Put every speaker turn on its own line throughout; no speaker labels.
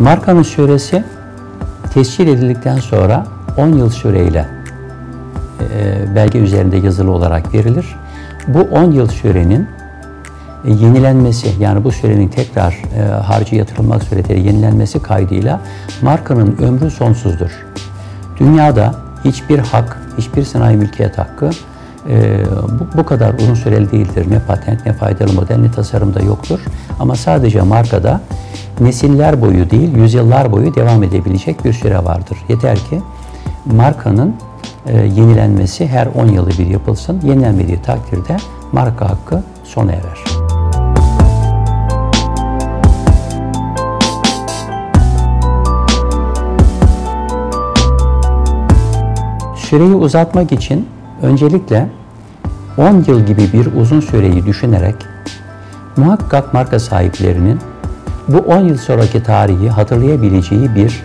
Markanın süresi tescil edildikten sonra 10 yıl süreyle e, belge üzerinde yazılı olarak verilir. Bu 10 yıl sürenin e, yenilenmesi yani bu sürenin tekrar e, harcı yatırılmak suretiyle yenilenmesi kaydıyla markanın ömrü sonsuzdur. Dünyada hiçbir hak, hiçbir sanayi mülkiyet hakkı e, bu, bu kadar uzun süreli değildir. Ne patent, ne faydalı model, ne tasarımda yoktur. Ama sadece markada nesiller boyu değil, yüzyıllar boyu devam edebilecek bir süre vardır. Yeter ki markanın e, yenilenmesi her 10 yılı bir yapılsın. Yenilenmediği takdirde marka hakkı sona erer. Süreyi uzatmak için öncelikle 10 yıl gibi bir uzun süreyi düşünerek muhakkak marka sahiplerinin bu 10 yıl sonraki tarihi hatırlayabileceği bir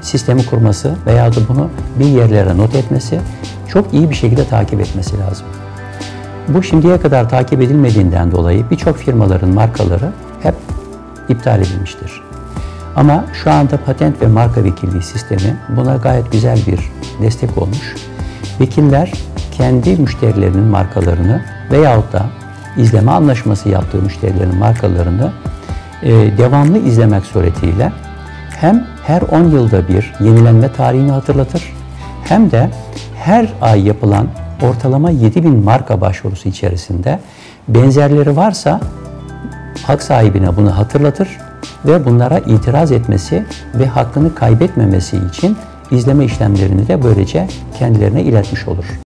sistemi kurması veya da bunu bir yerlere not etmesi, çok iyi bir şekilde takip etmesi lazım. Bu şimdiye kadar takip edilmediğinden dolayı birçok firmaların markaları hep iptal edilmiştir. Ama şu anda patent ve marka vekilliği sistemi buna gayet güzel bir destek olmuş. Vekiller kendi müşterilerinin markalarını veyahut da izleme anlaşması yaptığı müşterilerin markalarını devamlı izlemek suretiyle hem her 10 yılda bir yenilenme tarihini hatırlatır hem de her ay yapılan ortalama 7000 marka başvurusu içerisinde benzerleri varsa hak sahibine bunu hatırlatır ve bunlara itiraz etmesi ve hakkını kaybetmemesi için izleme işlemlerini de böylece kendilerine iletmiş olur.